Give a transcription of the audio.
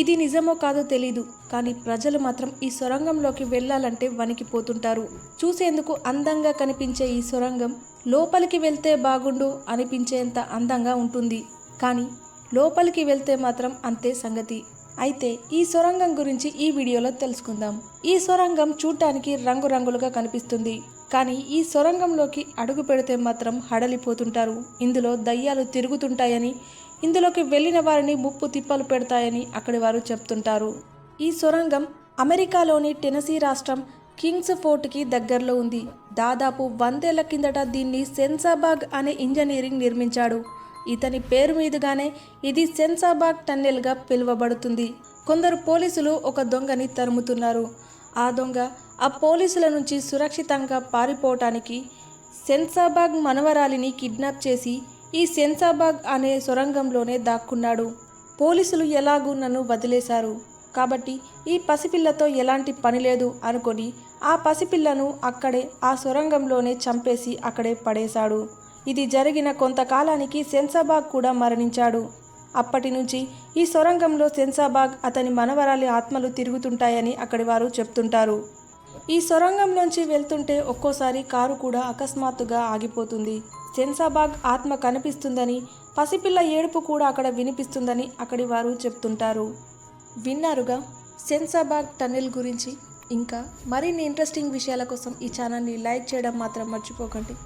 ఇది నిజమో కాదో తెలీదు కానీ ప్రజలు మాత్రం ఈ సొరంగంలోకి వెళ్ళాలంటే వణికిపోతుంటారు. చూసేందుకు అందంగా కనిపించే ఈ సొరంగం లోపలికి వెళ్తే బాగుండు అనిపించేంత అందంగా ఉంటుంది. కానీ లోపలికి వెళ్తే మాత్రం అంతే సంగతి. అయితే ఈ సొరంగం గురించి ఈ వీడియోలో తెలుసుకుందాం. ఈ సొరంగం చూడటానికి రంగురంగులుగా కనిపిస్తుంది. కానీ ఈ సొరంగంలోకి అడుగు పెడితే మాత్రం హడలిపోతుంటారు. ఇందులో దయ్యాలు తిరుగుతుంటాయని ఇందులోకి వెళ్ళిన వారిని ముప్పు తిప్పలు పెడతాయని అక్కడి వారు చెప్తుంటారు. ఈ సొరంగం అమెరికాలోని టెనసీ రాష్ట్రం కింగ్స్ ఫోర్ట్కి దగ్గరలో ఉంది. దాదాపు వందేళ్ళ కిందట దీన్ని సెన్సాబాగ్ అనే ఇంజనీరింగ్ నిర్మించాడు. ఇతని పేరు మీదుగానే ఇది సెన్సాబాగ్ టన్నెల్గా పిలువబడుతుంది. కొందరు పోలీసులు ఒక దొంగని తరుముతున్నారు. ఆ దొంగ ఆ పోలీసుల నుంచి సురక్షితంగా పారిపోవటానికి సెన్సాబాగ్ మనవరాలిని కిడ్నాప్ చేసి ఈ సెన్సాబాగ్ అనే సొరంగంలోనే దాక్కున్నాడు. పోలీసులు ఎలాగూ నన్ను వదిలేశారు. కాబట్టి ఈ పసిపిల్లతో ఎలాంటి పని లేదు అనుకొని ఆ పసిపిల్లను అక్కడే ఆ సొరంగంలోనే చంపేసి అక్కడే పడేశాడు. ఇది జరిగిన కొంతకాలానికి సెన్సాబాగ్ కూడా మరణించాడు. అప్పటి నుంచి ఈ సొరంగంలో సెన్సాబాగ్ అతని మనవరాలి ఆత్మలు తిరుగుతుంటాయని అక్కడి వారు చెప్తుంటారు. ఈ సొరంగంలోంచి వెళ్తుంటే ఒక్కోసారి కారు కూడా అకస్మాత్తుగా ఆగిపోతుంది. సెన్సాబాగ్ ఆత్మ కనిపిస్తుందని పసిపిల్ల ఏడుపు కూడా అక్కడ వినిపిస్తుందని అక్కడి వారు చెప్తుంటారు. విన్నారుగా? సెన్సాబాగ్ టన్నెల్ గురించి ఇంకా మరిన్ని ఇంట్రెస్టింగ్ విషయాల కోసం ఈ ఛానల్ని లైక్ చేయడం మాత్రం మర్చిపోకండి.